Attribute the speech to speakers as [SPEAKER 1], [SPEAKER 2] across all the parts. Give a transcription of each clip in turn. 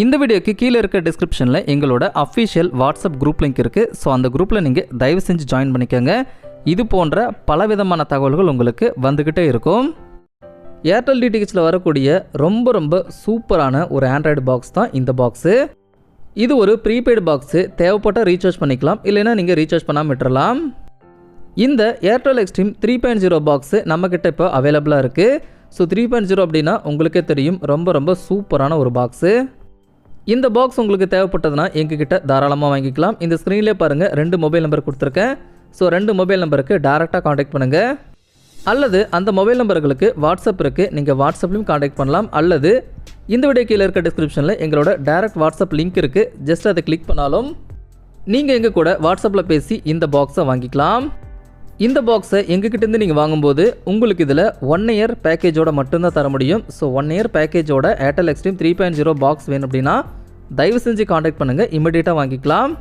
[SPEAKER 1] இந்த வீடியோக்கு கீழே இருக்க டிஸ்கிரிப்ஷனில் எங்களோட அஃபிஷியல் வாட்ஸ்அப் குரூப் லிங்க் இருக்குது ஸோ அந்த குரூப்பில் நீங்கள் தயவு செஞ்சு ஜாயின் பண்ணிக்கோங்க. இது போன்ற பலவிதமான தகவல்கள் உங்களுக்கு வந்துக்கிட்டே இருக்கும். ஏர்டெல் டிடிஹெச்சில் வரக்கூடிய ரொம்ப ரொம்ப சூப்பரான ஒரு ஆண்ட்ராய்டு பாக்ஸ் தான் இந்த பாக்ஸு இது ஒரு ப்ரீபெய்டு பாக்ஸு தேவைப்பட்டால் ரீசார்ஜ் பண்ணிக்கலாம். இல்லைன்னா நீங்கள் ரீசார்ஜ் பண்ணாமல் விட்டுறலாம். இந்த Airtel Xstream three point zero box நம்மக்கிட்ட இப்போ அவைலபிளாக இருக்குது ஸோ த்ரீ பாயிண்ட் ஜீரோ அப்படின்னா உங்களுக்கே தெரியும். ரொம்ப ரொம்ப சூப்பரான ஒரு பாக்ஸு இந்த பாக்ஸ் உங்களுக்கு தேவைப்பட்டதுன்னா எங்ககிட்ட தாராளமாக வாங்கிக்கலாம். இந்த ஸ்க்ரீன்லேயே பாருங்கள் ரெண்டு மொபைல் நம்பர் கொடுத்துருக்கேன். ஸோ ரெண்டு மொபைல் நம்பருக்கு டேரெக்டாக காண்டாக்ட் பண்ணுங்கள் அல்லது அந்த மொபைல் நம்பர்களுக்கு வாட்ஸ்அப் இருக்குது நீங்கள் வாட்ஸ்அப்லையும் காண்டாக்ட் பண்ணலாம். அல்லது இந்த வீடியோ கீழே இருக்க டிஸ்கிரிப்ஷனில் எங்களோட டேரக்ட் வாட்ஸ்அப் லிங்க் இருக்குது ஜஸ்ட் அதை கிளிக் பண்ணாலும் நீங்கள் எங்கள் கூட வாட்ஸ்அப்பில் பேசி இந்த பாக்ஸை வாங்கிக்கலாம். இந்த பாக்ஸை எங்ககிட்டேருந்து நீங்கள் வாங்கும்போது உங்களுக்கு இதில் ஒன் இயர் பேக்கேஜோட மட்டும்தான் தர முடியும். So one year பேக்கேஜோட Airtel Xstream three point zero box வேணும் அப்படின்னா தயவு செஞ்சு காண்டாக்ட் பண்ணுங்கள் இமிடியேட்டாக வாங்கிக்கலாம்.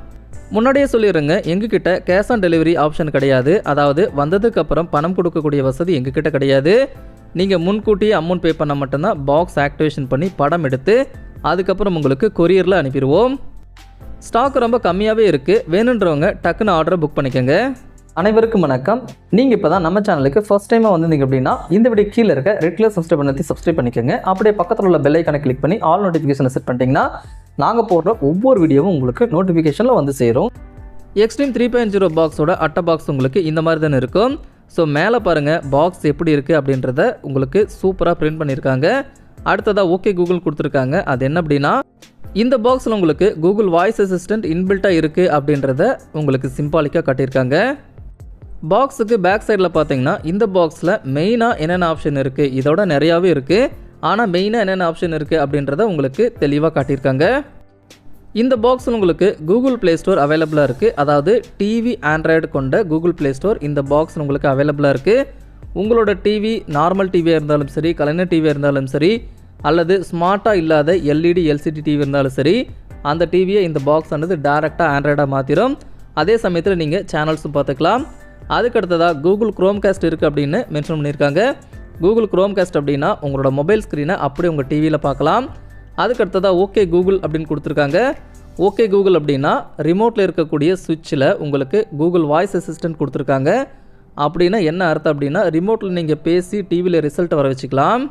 [SPEAKER 1] முன்னாடியே சொல்லிடுங்க எங்ககிட்ட கேஷ் ஆன் டெலிவரி ஆப்ஷன் கிடையாது. அதாவது வந்ததுக்கு அப்புறம் பணம் கொடுக்கக்கூடிய வசதி எங்ககிட்ட கிடையாது. நீங்கள் முன்கூட்டியே அமௌண்ட் பே பண்ண மட்டும்தான் பாக்ஸ் ஆக்டிவேஷன் பண்ணி படம் எடுத்து அதுக்கப்புறம் உங்களுக்கு கொரியரில் அனுப்பிடுவோம். ஸ்டாக் ரொம்ப கம்மியாகவே இருக்குது வேணுன்றவங்க டக்குன்னு ஆர்டரை புக் பண்ணிக்கோங்க. அனைவருக்கும் வணக்கம். நீங்கள் இப்போ தான் நம்ம சேனலுக்கு ஃபர்ஸ்ட் டைமாக வந்திருந்தீங்க அப்படின்னா இந்த வீடியோ கீழே இருக்க ரெட் கலர் சப்ஸ்கிரைப் பண்ணி சப்ஸ்கிரைப் பண்ணிக்கோங்க. அப்படியே பக்கத்தில் உள்ள பெல் ஐக்கானை கிளிக் பண்ணி ஆல் நோட்டிஃபிகேஷனை செட் பண்ணிட்டீங்கன்னா நாங்கள் போடுற ஒவ்வொரு வீடியோவும் உங்களுக்கு நோட்டிஃபிகேஷனில் வந்து சேரும். எக்ஸ்ட்ரீம் த்ரீ பாயிண்ட் ஜீரோ பாக்ஸோட அட்டை பாக்ஸ் உங்களுக்கு இந்த மாதிரி தானே இருக்கும். ஸோ மேலே பாருங்கள் பாக்ஸ் எப்படி இருக்குது அப்படின்றத உங்களுக்கு சூப்பராக பிரிண்ட் பண்ணியிருக்காங்க. அடுத்ததாக ஓகே கூகுள் கொடுத்துருக்காங்க. அது என்ன அப்படின்னா இந்த பாக்ஸில் உங்களுக்கு கூகுள் வாய்ஸ் அசிஸ்டன்ட் இன்பில்ட்டாக இருக்குது அப்படின்றத உங்களுக்கு சிம்பாலிக்காக காட்டியிருக்காங்க. பாக்ஸுக்கு பேக் சைடில் பார்த்தீங்கன்னா இந்த பாக்ஸில் மெயினாக என்னென்ன ஆப்ஷன் இருக்குது இதோட நிறையாவே இருக்குது ஆனால் மெயினாக என்னென்ன ஆப்ஷன் இருக்குது அப்படின்றத உங்களுக்கு தெளிவாக காட்டியிருக்காங்க. இந்த பாக்ஸில் உங்களுக்கு கூகுள் ப்ளே ஸ்டோர் அவைலபிளாக இருக்குது அதாவது டிவி ஆண்ட்ராய்டு கொண்ட கூகுள் ப்ளே ஸ்டோர் இந்த பாக்ஸ் உங்களுக்கு அவைலபிளாக இருக்குது உங்களோட டிவி நார்மல் டிவியாக இருந்தாலும் சரி கலைஞர் டிவியாக இருந்தாலும் சரி அல்லது ஸ்மார்ட்டாக இல்லாத எல்இடி எல்சிடி டிவி இருந்தாலும் சரி அந்த டிவியை இந்த பாக்ஸ் ஆனது டேரெக்டாக ஆண்ட்ராய்டாக மாற்றிடும் அதே சமயத்தில் நீங்கள் சேனல்ஸும் பார்த்துக்கலாம். அதுக்கு அடுத்ததாக கூகுள் குரோம்காஸ்ட் இருக்குது அப்படின்னு மென்ஷன் பண்ணியிருக்காங்க. கூகுள் குரோம்காஸ்ட் அப்படின்னா உங்களோட மொபைல் ஸ்க்ரீனை அப்படியே உங்கள் டிவியில் பார்க்கலாம். அதுக்கு அடுத்ததாக ஓகே கூகுள் அப்படின்னு கொடுத்துருக்காங்க. ஓகே கூகுள் அப்படின்னா ரிமோட்டில் இருக்கக்கூடிய சுவிட்சில் உங்களுக்கு கூகுள் வாய்ஸ் அசிஸ்டன்ட் கொடுத்துருக்காங்க. அப்படின்னா என்ன அர்த்தம் அப்படின்னா ரிமோட்டில் நீங்கள் பேசி டிவியில் ரிசல்ட் வர வச்சுக்கலாம்.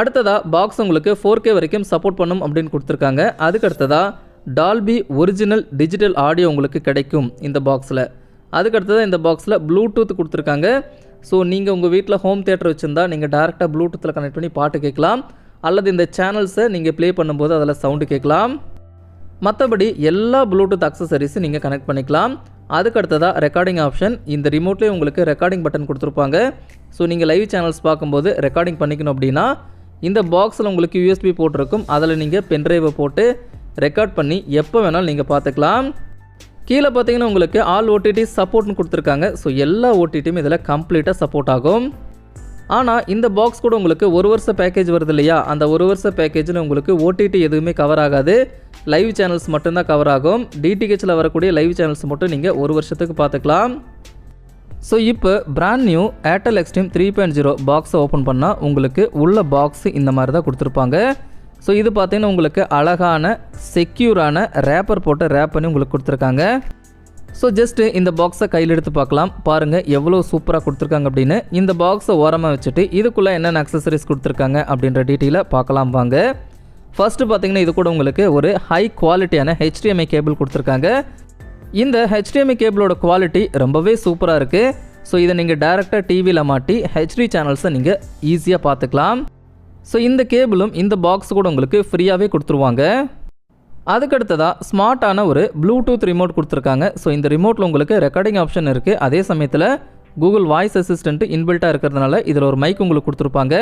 [SPEAKER 1] அடுத்ததாக பாக்ஸ் உங்களுக்கு ஃபோர் கே வரைக்கும் சப்போர்ட் பண்ணும் அப்படின்னு கொடுத்துருக்காங்க. அதுக்கு அடுத்ததாக டால்பி ஒரிஜினல் டிஜிட்டல் ஆடியோ உங்களுக்கு கிடைக்கும் இந்த பாக்ஸில் அதுக்கு அடுத்ததாக இந்த பாக்ஸில் ப்ளூடூத் கொடுத்துருக்காங்க. ஸோ நீங்கள் உங்கள் வீட்டில் ஹோம் தேட்டர் வச்சுருந்தா நீங்கள் டேரெக்டாக ப்ளூடூத்தில் கனெக்ட் பண்ணி பாட்டு கேட்கலாம். அல்லது இந்த சேனல்ஸை நீங்கள் ப்ளே பண்ணும்போது அதில் சவுண்டு கேட்கலாம். மற்றபடி எல்லா ப்ளூடூத் அக்சசரிஸும் நீங்கள் கனெக்ட் பண்ணிக்கலாம். அதுக்கடுத்ததாக ரெக்கார்டிங் ஆப்ஷன் இந்த ரிமோட்லேயே உங்களுக்கு ரெக்கார்டிங் பட்டன் கொடுத்துருப்பாங்க. ஸோ நீங்கள் லைவ் சேனல்ஸ் பார்க்கும்போது ரெக்கார்டிங் பண்ணிக்கணும் அப்படின்னா இந்த பாக்ஸில் உங்களுக்கு யூஎஸ்பி போட்டிருக்கும் அதில் நீங்கள் பென்ட்ரைவை போட்டு ரெக்கார்ட் பண்ணி எப்போ வேணாலும் நீங்கள் பார்த்துக்கலாம். கீழே பார்த்தீங்கன்னா உங்களுக்கு ஆல் ஓடிடி சப்போர்ட்னு கொடுத்துருக்காங்க. ஸோ எல்லா ஓடிடியும் இதில் கம்ப்ளீட்டாக சப்போர்ட் ஆகும். ஆனால் இந்த பாக்ஸ் கூட உங்களுக்கு ஒரு வருஷ பேக்கேஜ் வருது இல்லையா? அந்த ஒரு வருஷ பேக்கேஜில் உங்களுக்கு ஓடிடி எதுவுமே கவர் ஆகாது. லைவ் சேனல்ஸ் மட்டும்தான் கவர் ஆகும். டிடிஹெச்சில் வரக்கூடிய லைவ் சேனல்ஸ் மட்டும் நீங்கள் ஒரு வருஷத்துக்கு பார்த்துக்கலாம். ஸோ இப்போ brand new Airtel Xstream three point zero பாக்ஸை ஓப்பன் பண்ணால் உங்களுக்கு உள்ள பாக்ஸ் இந்த மாதிரி தான் கொடுத்துருப்பாங்க. ஸோ இது பார்த்தீங்கன்னா உங்களுக்கு அழகான செக்யூரான ரேப்பர் போட்டு ரேப் பண்ணி உங்களுக்கு கொடுத்துருக்காங்க. ஸோ ஜஸ்ட்டு இந்த பாக்ஸை கையில் எடுத்து பார்க்கலாம். பாருங்கள் எவ்வளோ சூப்பராக கொடுத்துருக்காங்க அப்படின்னு. இந்த பாக்ஸை ஓரமாக வச்சுட்டு இதுக்குள்ளே என்னென்ன அக்சசரிஸ் கொடுத்துருக்காங்க அப்படின்ற டீட்டெயிலை பார்க்கலாம் வாங்க. ஃபஸ்ட்டு பார்த்தீங்கன்னா இது கூட உங்களுக்கு ஒரு ஹை குவாலிட்டியான ஹெச்டிஎம்ஐ கேபிள் கொடுத்துருக்காங்க. இந்த ஹெச்டிஎம்ஐ கேபிளோட குவாலிட்டி ரொம்பவே சூப்பராக இருக்குது ஸோ இதை நீங்கள் டேரெக்டாக டிவியில் மாட்டி ஹெச்டி சேனல்ஸை நீங்கள் ஈஸியாக பார்த்துக்கலாம். ஸோ இந்த கேபிளும் இந்த பாக்ஸ் கூட உங்களுக்கு ஃப்ரீயாகவே கொடுத்துருவாங்க. அதுக்கடுத்ததாக ஸ்மார்ட்டான ஒரு ப்ளூடூத் ரிமோட் கொடுத்துருக்காங்க. ஸோ இந்த ரிமோட்டில் உங்களுக்கு ரெக்கார்டிங் ஆப்ஷன் இருக்குது அதே சமயத்தில் கூகுள் வாய்ஸ் அசிஸ்டண்ட்டு இன்பில்ட்டாக இருக்கிறதுனால இதில் ஒரு மைக் உங்களுக்கு கொடுத்துருப்பாங்க.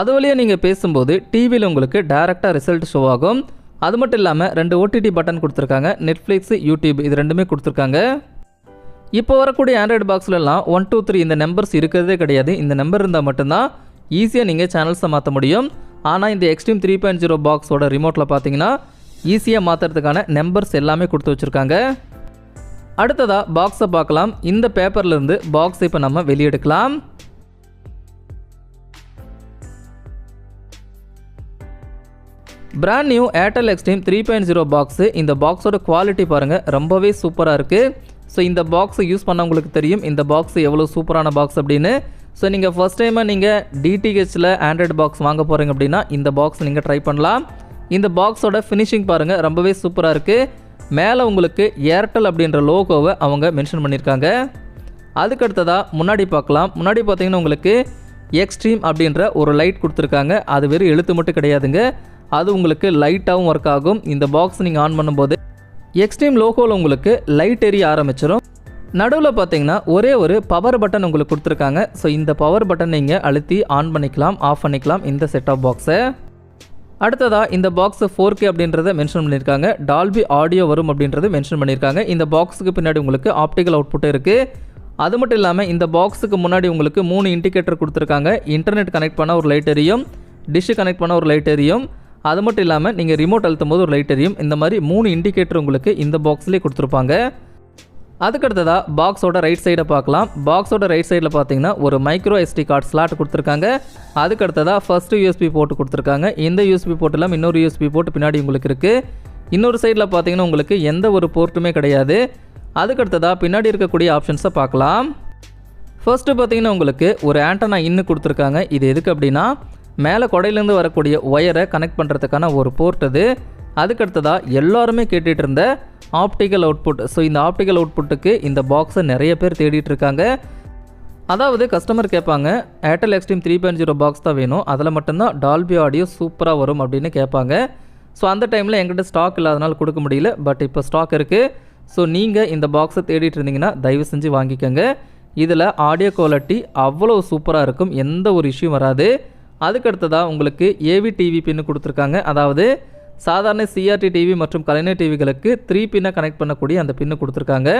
[SPEAKER 1] அது வழியாக நீங்கள் பேசும்போது டிவியில் உங்களுக்கு டேரெக்டாக ரிசல்ட் ஷோ ஆகும். அது மட்டும் இல்லாமல் ரெண்டு ஓடிடி பட்டன் கொடுத்துருக்காங்க. நெட்ஃப்ளிக்ஸ் யூடியூப் இது ரெண்டுமே கொடுத்துருக்காங்க. இப்போ வரக்கூடிய ஆண்ட்ராய்டு பாக்ஸ்லலாம் ஒன் டூ த்ரீ இந்த நம்பர்ஸ் இருக்கிறதே கிடையாது. இந்த நம்பர் இருந்தால் மட்டும்தான் ஈஸியாக நீங்கள் சேனல்ஸை மாற்ற முடியும். ஆனால் இந்த எக்ஸ்ட்ரீம் த்ரீ பாயிண்ட் ஜீரோ பாக்ஸோட ரிமோட்டில் பார்த்தீங்கன்னா ஈஸியாக மாற்றுறதுக்கான நம்பர்ஸ் எல்லாமே கொடுத்து வச்சுருக்காங்க. அடுத்ததாக பாக்ஸை பார்க்கலாம். இந்த பேப்பர்லேருந்து பாக்ஸை இப்போ நம்ம வெளியெடுக்கலாம். Brand new Airtel Xstream three point zero box இந்த பாக்ஸோட குவாலிட்டி பாருங்கள் ரொம்பவே சூப்பராக இருக்குது ஸோ இந்த பாக்ஸை யூஸ் பண்ணவங்களுக்கு தெரியும் இந்த பாக்ஸ் எவ்வளோ சூப்பரான பாக்ஸ் அப்படின்னு. ஸோ நீங்கள் ஃபஸ்ட் டைமாக நீங்கள் டிடிஹெச்சில் ஆண்ட்ராய்டு பாக்ஸ் வாங்க போகிறீங்க அப்படின்னா இந்த பாக்ஸ் நீங்கள் ட்ரை பண்ணலாம். இந்த பாக்ஸோட ஃபினிஷிங் பாருங்கள் ரொம்பவே சூப்பராக இருக்குது மேலே உங்களுக்கு ஏர்டெல் அப்படின்ற லோகோவை அவங்க மென்ஷன் பண்ணியிருக்காங்க அதுக்கு அடுத்ததாக முன்னாடி பார்க்கலாம். முன்னாடி பார்த்தீங்கன்னா உங்களுக்கு எக்ஸ்ட்ரீம் அப்படின்ற ஒரு லைட் கொடுத்துருக்காங்க. அது வெறும் எழுத்து மட்டும் கிடையாதுங்க. அது உங்களுக்கு லைட்டாகவும் ஒர்க் ஆகும். இந்த பாக்ஸ் நீங்கள் ஆன் பண்ணும்போது எக்ஸ்ட்ரீம் லோகோவில் உங்களுக்கு லைட் எரிய ஆரம்பிச்சிடும் நடுவில் பார்த்தீங்கன்னா ஒரே ஒரு பவர் பட்டன் உங்களுக்கு கொடுத்துருக்காங்க. ஸோ இந்த பவர் பட்டன் நீங்கள் அழுத்தி ஆன் பண்ணிக்கலாம் ஆஃப் பண்ணிக்கலாம் இந்த செட் ஆஃப் பாக்ஸை அடுத்ததாக இந்த பாக்ஸ் ஃபோர் கே அப்படின்றத மென்ஷன் பண்ணியிருக்காங்க. டால்பி ஆடியோ வரும் அப்படின்றது மென்ஷன் பண்ணியிருக்காங்க. இந்த பாக்ஸுக்கு பின்னாடி உங்களுக்கு ஆப்டிக்கல் அவுட்புட் இருக்குது அது மட்டும் இல்லாமல் இந்த பாக்ஸுக்கு முன்னாடி உங்களுக்கு மூணு இண்டிகேட்டர் கொடுத்துருக்காங்க. இன்டர்நெட் கனெக்ட் பண்ண ஒரு லைட் எரியும். டிஷ்ஷு கனெக்ட் பண்ண ஒரு லைட் எரியும். அது மட்டும் இல்லாமல் நீங்கள் ரிமோட் அழுத்தும் போது ஒரு லைட் எரியும். இந்த மாதிரி மூணு இண்டிகேட்டர் உங்களுக்கு இந்த பாக்ஸ்லேயே கொடுத்துருப்பாங்க. அதுக்கடுத்ததாக பாக்ஸோட ரைட் சைடை பார்க்கலாம். பாக்ஸோட ரைட் சைடில் பார்த்தீங்கன்னா ஒரு மைக்ரோ எஸ்டி கார்டு ஸ்லாட் கொடுத்துருக்காங்க. அதுக்கடுத்ததாக ஃபஸ்ட்டு யூஎஸ்பி போட்டு கொடுத்துருக்காங்க. இந்த யூஎஸ்பி போட்டு இல்லாமல் இன்னொரு யூஎஸ்பி போட்டு பின்னாடி உங்களுக்கு இருக்குது இன்னொரு சைடில் பார்த்தீங்கன்னா உங்களுக்கு எந்த ஒரு போர்ட்டுமே கிடையாது. அதுக்கடுத்ததாக பின்னாடி இருக்கக்கூடிய ஆப்ஷன்ஸை பார்க்கலாம். ஃபர்ஸ்ட்டு பார்த்தீங்கன்னா உங்களுக்கு ஒரு ஆண்டனா இன்னு கொடுத்துருக்காங்க. இது எதுக்கு அப்படின்னா மேலே கொடையிலேருந்து வரக்கூடிய ஒயரை கனெக்ட் பண்ணுறதுக்கான ஒரு போர்ட் அது. அதுக்கடுத்ததாக எல்லாருமே கேட்டுகிட்டு இருந்த ஆப்டிக்கல் அவுட்புட் ஸோ இந்த ஆப்டிக்கல் அவுட்புட்டுக்கு இந்த பாக்ஸை நிறைய பேர் தேடிட்டு இருக்காங்க அதாவது கஸ்டமர் கேட்பாங்க Airtel Xstream three point zero box தான் வேணும். அதில் மட்டும்தான் டால்பி ஆடியோ சூப்பராக வரும் அப்படின்னு கேட்பாங்க. ஸோ அந்த டைமில் எங்கிட்ட ஸ்டாக் இல்லாதனால கொடுக்க முடியல பட் இப்போ ஸ்டாக் இருக்குது ஸோ நீங்கள் இந்த பாக்ஸை தேடிட்டு இருந்தீங்கன்னா தயவு செஞ்சு வாங்கிக்கோங்க. இதில் ஆடியோ குவாலிட்டி அவ்வளோ சூப்பராக இருக்கும். எந்த ஒரு இஷ்யூ வராது. அதுக்கடுத்ததாக உங்களுக்கு ஏவி டிவி பின்னு கொடுத்துருக்காங்க. அதாவது சாதாரண சிஆர்டி டிவி மற்றும் கலைஞர் டிவிகளுக்கு த்ரீ பின்னை கனெக்ட் பண்ணக்கூடிய அந்த பின்னு கொடுத்துருக்காங்க.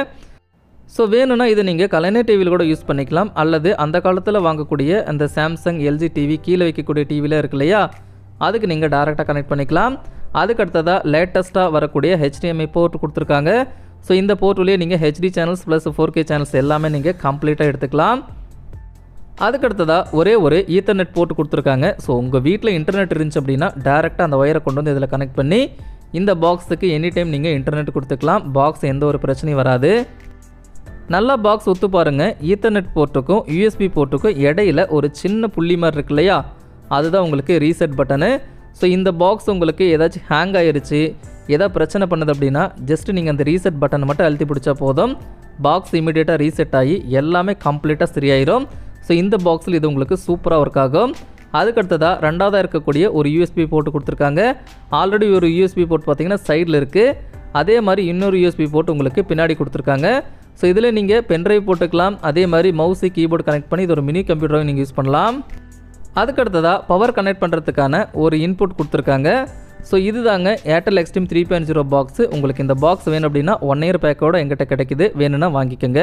[SPEAKER 1] ஸோ வேணும்னா இதை நீங்கள் கலைஞர் டிவியில் கூட யூஸ் பண்ணிக்கலாம். அல்லது அந்த காலத்தில் வாங்கக்கூடிய அந்த சாம்சங் எல்ஜி டிவி கீழே வைக்கக்கூடிய டிவியில் இருக்கு இல்லையா? அதுக்கு நீங்கள் டேரெக்டாக கனெக்ட் பண்ணிக்கலாம். அதுக்கு அடுத்ததாக லேட்டஸ்ட்டாக வரக்கூடிய ஹெச்டிஎம்ஐ போர்ட் கொடுத்துருக்காங்க. ஸோ இந்த போர்ட்லேயே நீங்கள் HD channels plus four K channels எல்லாமே நீங்கள் கம்ப்ளீட்டாக எடுத்துக்கலாம். அதுக்கடுத்ததாக ஒரே ஒரு ஈத்தர்நெட் போட்டு கொடுத்துருக்காங்க. ஸோ உங்கள் வீட்டில் இன்டர்நெட் இருந்துச்சு அப்படின்னா டேரெக்டாக அந்த ஒயரை கொண்டு வந்து இதில் கனெக்ட் பண்ணி இந்த பாக்ஸுக்கு எனி டைம் நீங்கள் இன்டர்நெட் கொடுத்துக்கலாம். பாக்ஸ் எந்த ஒரு பிரச்சனையும் வராது. நல்லா பாக்ஸ் ஒத்து பாருங்கள் ஈத்தர்நெட் போர்ட்டுக்கும் யூஎஸ்பி போர்ட்டுக்கும் இடையில ஒரு சின்ன புள்ளி மாதிரி இருக்கு இல்லையா? அதுதான் உங்களுக்கு ரீசெட் பட்டனு ஸோ இந்த பாக்ஸ் உங்களுக்கு ஏதாச்சும் ஹேங் ஆயிடுச்சு எதா பிரச்சனை பண்ணுது அப்படின்னா ஜஸ்ட் நீங்கள் அந்த ரீசெட் பட்டனை மட்டும் அழுத்தி பிடிச்சா போதும். பாக்ஸ் இமீடியட்டாக ரீசெட் ஆகி எல்லாமே கம்ப்ளீட்டாக சரியாயிரும். ஸோ இந்த பாக்ஸில் இது உங்களுக்கு சூப்பராக ஒர்க் ஆகும். அதுக்கடுத்ததாக ரெண்டாவதாக இருக்கக்கூடிய ஒரு யூஎஸ்பி போட்டு கொடுத்துருக்காங்க. ஆல்ரெடி ஒரு யூஎஸ்பி போர்ட் பார்த்தீங்கன்னா சைடில் இருக்குது அதே மாதிரி இன்னொரு யூஎஸ்பி போர்ட் உங்களுக்கு பின்னாடி கொடுத்துருக்காங்க. ஸோ இதில் நீங்கள் பென்ட்ரைவ் போட்டுக்கலாம். அதே மாதிரி மவுஸு கீபோர்டு கனெக்ட் பண்ணி இது ஒரு மினி கம்ப்யூட்டராக நீங்கள் யூஸ் பண்ணலாம். அதுக்கடுத்ததாக பவர் கனெக்ட் பண்ணுறதுக்கான ஒரு இன்புட் கொடுத்துருக்காங்க. ஸோ இதுதாங்க Airtel Xstream three point zero box உங்களுக்கு இந்த பாக்ஸ் வேணும் அப்படின்னா ஒன் இயர் பேக்கோட எங்கிட்ட கிடைக்குது. வேணும்னா வாங்கிக்கோங்க.